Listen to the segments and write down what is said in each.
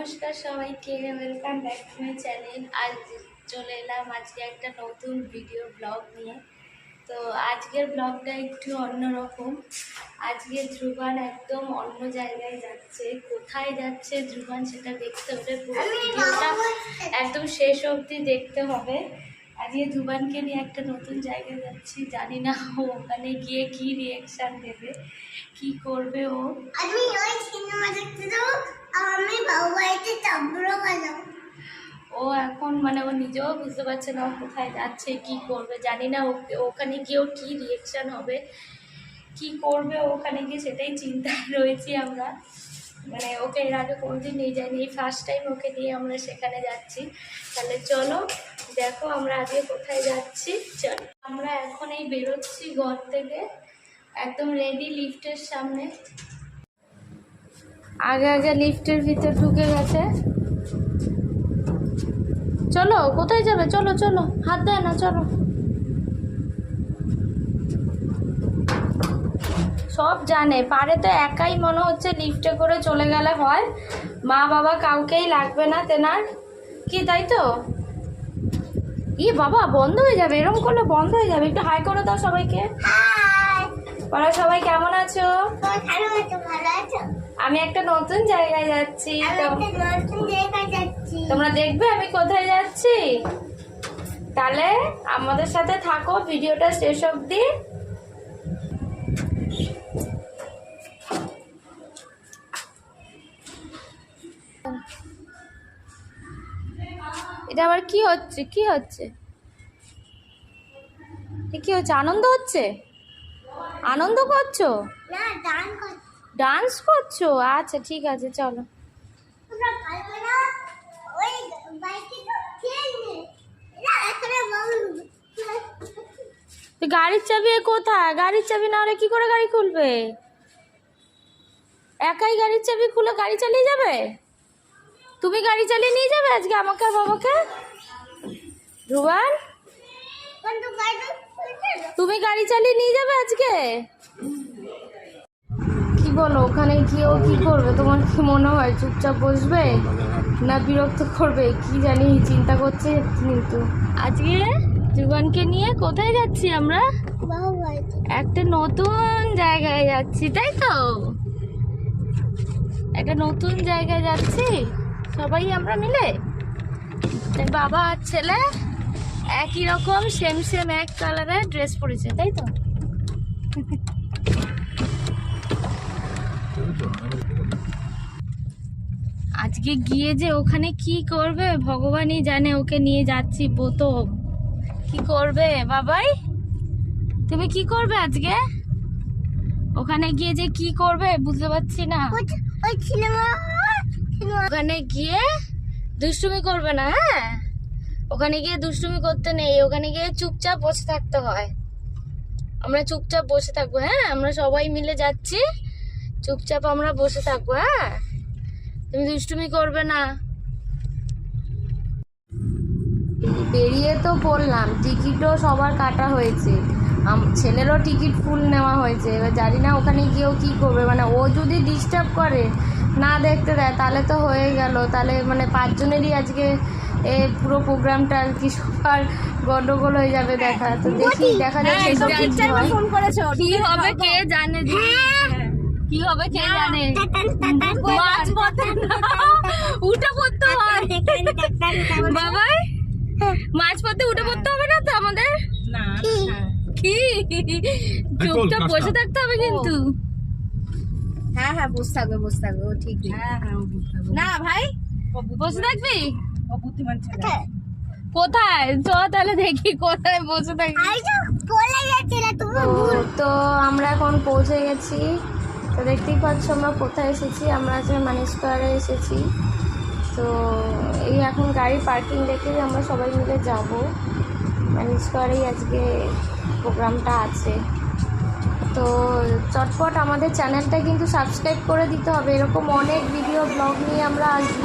নমস্কার সবাইকে welcome back to my channel আজ চলে এলাম আজকে একটা নতুন ভিডিও ব্লগ নিয়ে। তো আজকের ব্লগটা একটু অন্যরকম। আজকে ধ্রুবান একদম অন্য জায়গায় যাচ্ছে। কোথায় যাচ্ছে ধ্রুবান সেটা দেখতে হবে। পুরো ভিডিওটা একদম শেষ অবধি দেখতে হবে। আজকে ধ্রুবানকে নিয়ে একটা নতুন জায়গায় যাচ্ছি জানি না ও ওখানে গিয়ে কি রিয়েকশান দেবে কি করবে ও। আমি ওই সিনেমা দেখতে যাব আর আমি বাবু বাড়িতে চাপড়ো বাজাবো ও এখন মানে ও নিজেও বুঝতে পারছে না ও কোথায় যাচ্ছে কি করবে জানি না ওকে ওখানে গিয়েও কি রিয়েকশন হবে কি করবে ওখানে গিয়ে সেটাই চিন্তায় রয়েছি আমরা। মানে ওকে এর আগে কোনোদিন নিয়ে যাইনি। এই ফার্স্ট টাইম ওকে নিয়ে আমরা সেখানে যাচ্ছি। তাহলে চলো, দেখো আমরা আগে কোথায় যাচ্ছি। চলো। আমরা এখন এই বেরোচ্ছি ঘর থেকে, একদম রেডি লিফটের সামনে। আগে আগে লিফটের ভিতর ঢুকে গেছে। চলো, কোথায় যাবে? চলো চলো। হাত দেয় না, চলো। সব জানে। পারে তো একাই মনে হচ্ছে লিফটে করে চলে গেলে হয়। মা বাবা কাউকেই লাগবে না তেনার। কি তাই তো? ই বাবা বন্ধ হয়ে যাবে এরকম করলে বন্ধ হয়ে যাবে। একটু হাই করে দাও সবাইকে। হাই সবাই কেমন আছো? আমি একটা নতুন জায়গায় যাচ্ছি। তোমরা দেখবে আমি কোথায় যাচ্ছি? তাহলে আমাদের সাথে থাকো ভিডিওটা শেষ অবধি। এটা আবার কি হচ্ছে? কি হচ্ছে? এ কি হচ্ছে? আনন্দ হচ্ছে? আনন্দ করছ? ডান্স করছ। আচ্ছা ঠিক আছে চলো। গাড়ির চাবি কোথায়? গাড়ির চাবি না হলে কি করে গাড়ি খুলবে? একাই গাড়ির চাবি খুলে গাড়ি চালিয়ে যাবে? তুমি গাড়ি চালিয়ে নিয়ে যাবে আজকে আমাকে আর বাবাকে ধ্রুবান? তুমি গাড়ি চালিয়ে নিয়ে যাবে আজকে? কি বলো, ওখানে গিয়েও কি করবে? তোমার কি মনে হয় চুপচাপ বসবে? না বিরক্ত করবে? কি জানি, চিন্তা করছে কিন্তু। আজকে জুবানকে নিয়ে কোথায় যাচ্ছি আমরা? একটা নতুন জায়গায় যাচ্ছি, তাই তো? একটা নতুন জায়গায় যাচ্ছি? সবাই আমরা মিলে? বাবা আর ছেলে একই রকম সেম সেম এক কালারের ড্রেস পরেছে, তাই তো? আজকে গিয়ে যে ওখানে কি করবে, ভগবানই জানে, ওকে নিয়ে যাচ্ছি বোতম কি করবে বাবাই? তুমি কি করবে আজকে? ওখানে গিয়ে যে কি করবে বুঝতে পারছি না। ওই- সিনেমা ওখানে গিয়ে দুষ্টুমি করবে না হ্যাঁ? ওখানে গিয়ে দুষ্টুমি করতে নেই, ওখানে গিয়ে চুপচাপ বসে থাকতে হয়। আমরা চুপচাপ বসে থাকব হ্যাঁ? আমরা সবাই মিলে যাচ্ছি, চুপচাপ আমরা বসে থাকব হ্যাঁ? তুমি দুষ্টুমি করবে না। বেরিয়ে তো পড়লাম, টিকিটও সবার কাটা হয়েছে। ছেলেরও টিকিট ফুল নেওয়া হয়েছে, এবার জানি না ওখানে গিয়েও কি করবে মানে ও যদি ডিস্টার্ব করে না দেখতে দেয় তাহলে তো হয়ে গেল। তাহলে মানে পাঁচজনেরই আজকে এ পুরো প্রোগ্রামটা আর কি সবার গন্ডগোল হয়ে যাবে দেখা তো দেখি দেখা যাক সেসব কি কি হবে কে জানে কি হবে কে জানে? মাছ পথে না, উঠে পড়তে হয়। বাবাই মাছ পথে উঠে পড়তে হবে না তো আমাদের? কি? চুপচাপ বসে থাকতে হবে কিন্তু। হ্যাঁ হ্যাঁ বসে থাকবে বসে থাকবে ও ঠিক না ভাই বসে থাকবি? ও বুদ্ধিমান ছেলে। কোথায়? চ তাহলে দেখি কোথায় বসে থাকবি। তো বলে যাচ্ছিল তুমি ভুল। তো আমরা এখন পৌঁছে গেছি। তো দেখতেই পাচ্ছ আমরা কোথায় এসেছি? আমরা আজকে মানি স্কোয়ারে এসেছি। তো এই এখন গাড়ি পার্কিং রেখে আমরা সবাই মিলে যাব। মানি স্কোয়ারেই আজকে প্রোগ্রামটা আছে। তো চটপট আমাদের চ্যানেলটা কিন্তু সাবস্ক্রাইব করে দিতে হবে। এরকম অনেক ভিডিও ব্লগ নিয়ে আমরা আসব।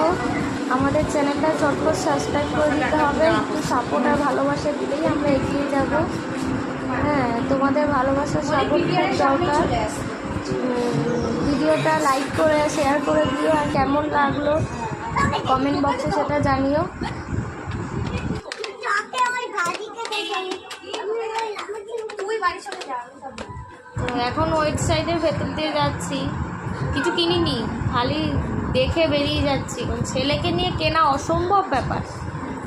আমাদের চ্যানেলটা চটপট সাবস্ক্রাইব করে দিতে হবে। একটু সাপোর্ট আর ভালোবাসা দিলেই আমরা এগিয়ে যাব। হ্যাঁ তোমাদের ভালোবাসার সাপোর্ট খুব দরকার। ভিডিওটা লাইক করে শেয়ার করে দিও। আর কেমন লাগল? কমেন্ট বক্সে সেটা জানিও চকে ওই ভাজিকে দেখে তুই বাড়ি চলে যা তো এখন ওয়েট সাইডের ভেতর দিয়ে যাচ্ছি। কিছু কিনিনি, খালি দেখে বেরিয়ে যাচ্ছি। কারণ ছেলেকে নিয়ে কেনা অসম্ভব ব্যাপার।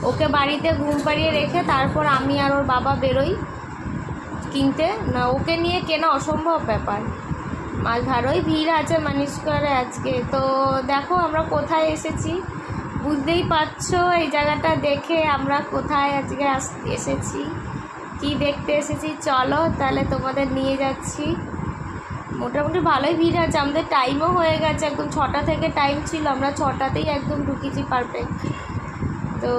ওকে বাড়িতে ঘুম পাড়িয়ে রেখে তারপর আমি আর ওর বাবা বেরোই কিনতে। না, ওকে নিয়ে কেনা অসম্ভব ব্যাপার। ভালোই ভিড় আছে মানিস করে আজকে। তো দেখো আমরা কোথায় এসেছি। বুঝতেই পারছ, এই জায়গাটা দেখে আমরা কোথায় আজকে আস, এসেছি। কি দেখতে এসেছি? চলো, তাহলে তোমাদের নিয়ে যাচ্ছি। মোটামুটি ভালোই ভিড় আছে। আমাদের টাইমও হয়ে গেছে। একদম ছটা থেকে টাইম ছিল। আমরা ছটাতেই একদম ঢুকেছি পারফেক্ট তো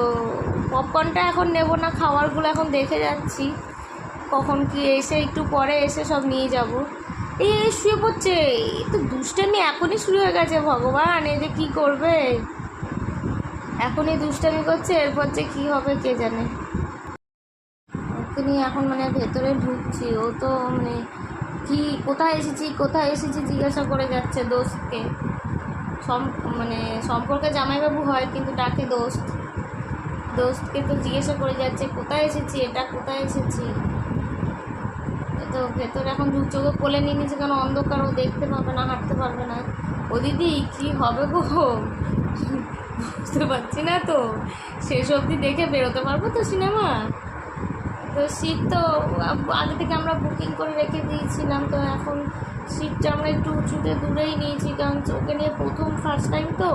পপকর্নটা এখন নেব না। খাবারগুলো এখন দেখে যাচ্ছি। কখন কি এসে, একটু পরে এসে সব নিয়ে যাব। এই শুয়ে পড়ছে। এই তো দুষ্টামি এখনই শুরু হয়ে গেছে। ভগবান, এই যে কী করবে? এখনই দুষ্টামি করছে। এরপর যে কী হবে কে জানে? ওকে নিয়ে এখন মানে ভেতরে ঢুকছি। ও তো মানে কি, কোথায় এসেছি কোথায় এসেছি জিজ্ঞাসা করে যাচ্ছে দোস্তকে। সম মানে সম্পর্কে জামাইবাবু হয় কিন্তু ডাকে দোস্ত। দোস্তকে তো জিজ্ঞাসা করে যাচ্ছে, কোথায় এসেছি, এটা কোথায় এসেছি? তো ভেতরে এখন দু চোখে কোলে নিয়ে নিয়েছে কেন অন্ধকার, ও দেখতে পাবে না, হাঁটতে পারবে না। ও দিদি, কি হবে গো? বুঝতে পারছি না তো। শেষ অবধি দেখে বেরোতে পারব তো সিনেমা? তো সিট তো আ- আগে থেকে আমরা বুকিং করে রেখে দিয়েছিলাম তো এখন সিটটা আমরা একটু উঁচুতে দূরেই নিয়েছি কারণ ওকে নিয়ে প্রথম ফার্স্ট টাইম তো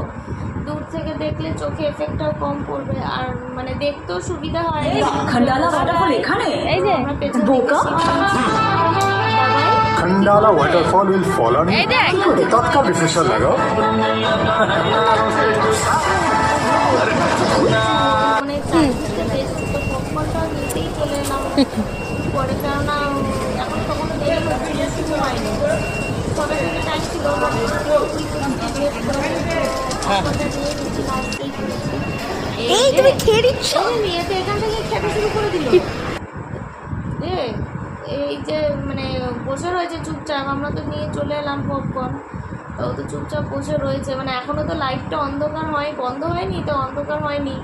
দূর থেকে দেখলে চোখে এফেক্টটাও কম পড়বে আর মানে দেখতেও সুবিধা হয় खंडाला वाटरफॉल এখানে এই যে আমরা পেছনে বোকা। खंडाला वाटरफॉल विल फॉलो तत्काल रिफ्रेशर लगाओ মানে পরে কেননা এখন তো কোনো দেরি হচ্ছিল শুরু হয়নি। সবাই থেকে টাইম এই তুমি খেয়ে দিচ্ছ এখান থেকে খেতে শুরু করে দিল। এই যে মানে বসে রয়েছে চুপচাপ আমরা তো নিয়ে চলে এলাম পপকর্ন তো ও তো চুপচাপ বসে রয়েছে। মানে এখনও তো লাইটটা অন্ধকার হয় বন্ধ হয়নি তো? অন্ধকার হয়নি।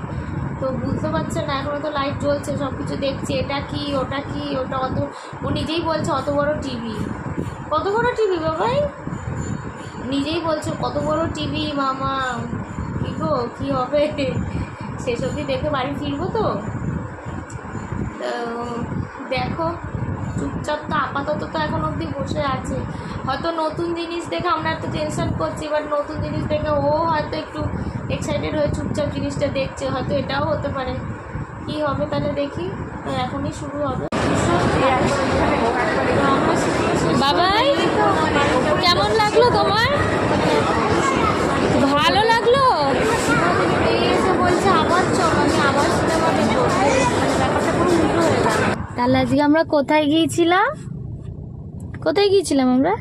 তো বুঝতে পারছে না এখনও তো লাইট জ্বলছে সব কিছু দেখছে, এটা কি, ওটা কি, ওটা অত, ও নিজেই বলছে অত বড় টিভি কত বড় টিভি বাবাই নিজেই বলছে, কত বড় টিভি মামা, কি গো, কী হবে? শেষ অবধি দেখে বাড়ি ফিরবো তো। তো দেখো, চুপচাপ তো আপাতত তো এখন অবধি বসে আছে। হয়তো নতুন জিনিস দেখে আমরা এত টেনশন করছি বাট নতুন জিনিস দেখে ও হয়তো একটু এক্সাইটেড হয়ে চুপচাপ জিনিসটা দেখছে, হয়তো এটাও হতে পারে। কি হবে তাহলে দেখি। এখনই শুরু হবে। কেমন লাগল তোমার? ভালো লাগল? হয়ে তাহলে আজকে আমরা কোথায় গিয়েছিলাম? কোথায় গিয়েছিলাম আমরা?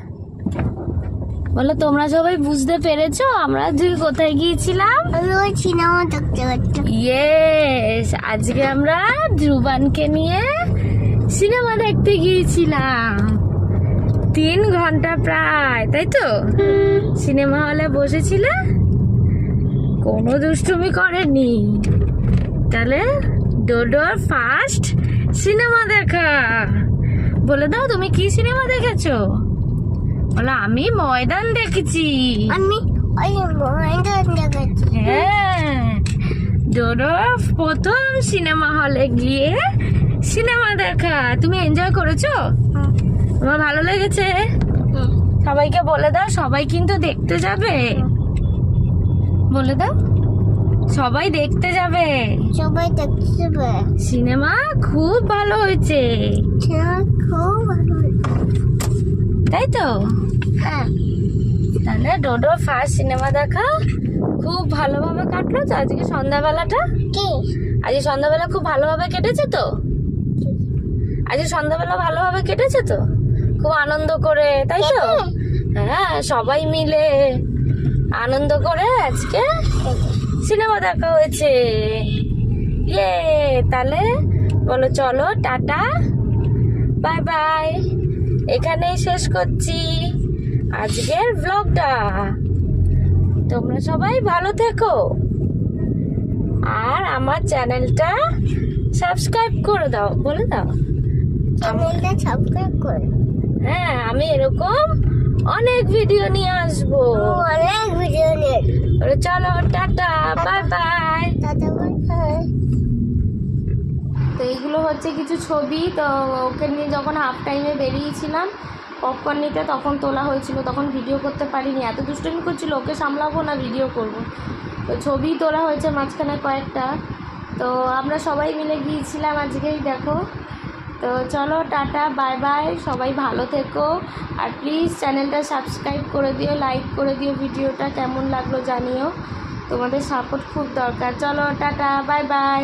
বলো তোমরা সবাই বুঝতে পেরেছ? আমরা আজকে কোথায় গিয়েছিলাম? আমি ওই সিনেমা দেখতে ইয়েস আজকে আমরা ধ্রুবানকে নিয়ে সিনেমা দেখতে গিয়েছিলাম। তিন ঘণ্টা প্রায় তাই তো? সিনেমা হলে বসেছিল? কোনো দুষ্টুমি করেনি। তাহলে ডোডোর ফার্স্ট সিনেমা দেখা। বলে দাও তুমি কি সিনেমা দেখেছ? বলো আমি ময়দান দেখেছি। আমি ওই দেখেছি। হ্যাঁ ডোডো প্রথম সিনেমা হলে গিয়ে সিনেমা দেখা। তুমি এনজয় করেছ? তোমার ভালো লেগেছে? সবাইকে বলে দাও সবাই কিন্তু দেখতে যাবে। বলে দাও সবাই দেখতে যাবে। সবাই দেখতে যাবে। সিনেমা খুব ভালো হয়েছে। খুব ভালো তাই তো হ্যাঁ। তাহলে ডোডো ফার্স্ট সিনেমা দেখা খুব ভালোভাবে কাটলো তো আজকে সন্ধ্যাবেলাটা? কি? আজকে সন্ধ্যাবেলা খুব ভালোভাবে কেটেছে তো? আজকে সন্ধ্যাবেলা ভালোভাবে কেটেছে তো? খুব আনন্দ করে তাই তো হ্যাঁ সবাই মিলে আনন্দ করে আজকে সিনেমা দেখা হয়েছে। ইয়ে তাহলে বলো চলো টাটা বাই বাই। এখানেই শেষ করছি। আজকের ব্লগটা তোমরা সবাই ভালো থেকো। আর আমার চ্যানেলটা সাবস্ক্রাইব করে দাও বলে দাও। চ্যানেলটা সাবস্ক্রাইব করে হ্যাঁ আমি এরকম অনেক ভিডিও নিয়ে আসব। অনেক ভিডিও নিয়ে। চলো টাটা বাই বাই তো এইগুলো হচ্ছে কিছু ছবি। তো ওকে নিয়ে যখন হাফ টাইমে বেরিয়েছিলাম পপকর্ন নিতে, তখন তোলা হয়েছিল। তখন ভিডিও করতে পারিনি। এত দুষ্টুমি করছিল, ওকে সামলাবো না ভিডিও করব। তো ছবি তোলা হয়েছে মাঝখানে কয়েকটা। তো আমরা সবাই মিলে গিয়েছিলাম আজকেই, দেখো। তো চলো, টাটা বাই বাই সবাই ভালো থেকো। আর প্লিজ চ্যানেলটা সাবস্ক্রাইব করে দিও লাইক করে দিও ভিডিওটা কেমন লাগল জানিও। তোমাদের সাপোর্ট খুব দরকার। চলো, টাটা বাই বাই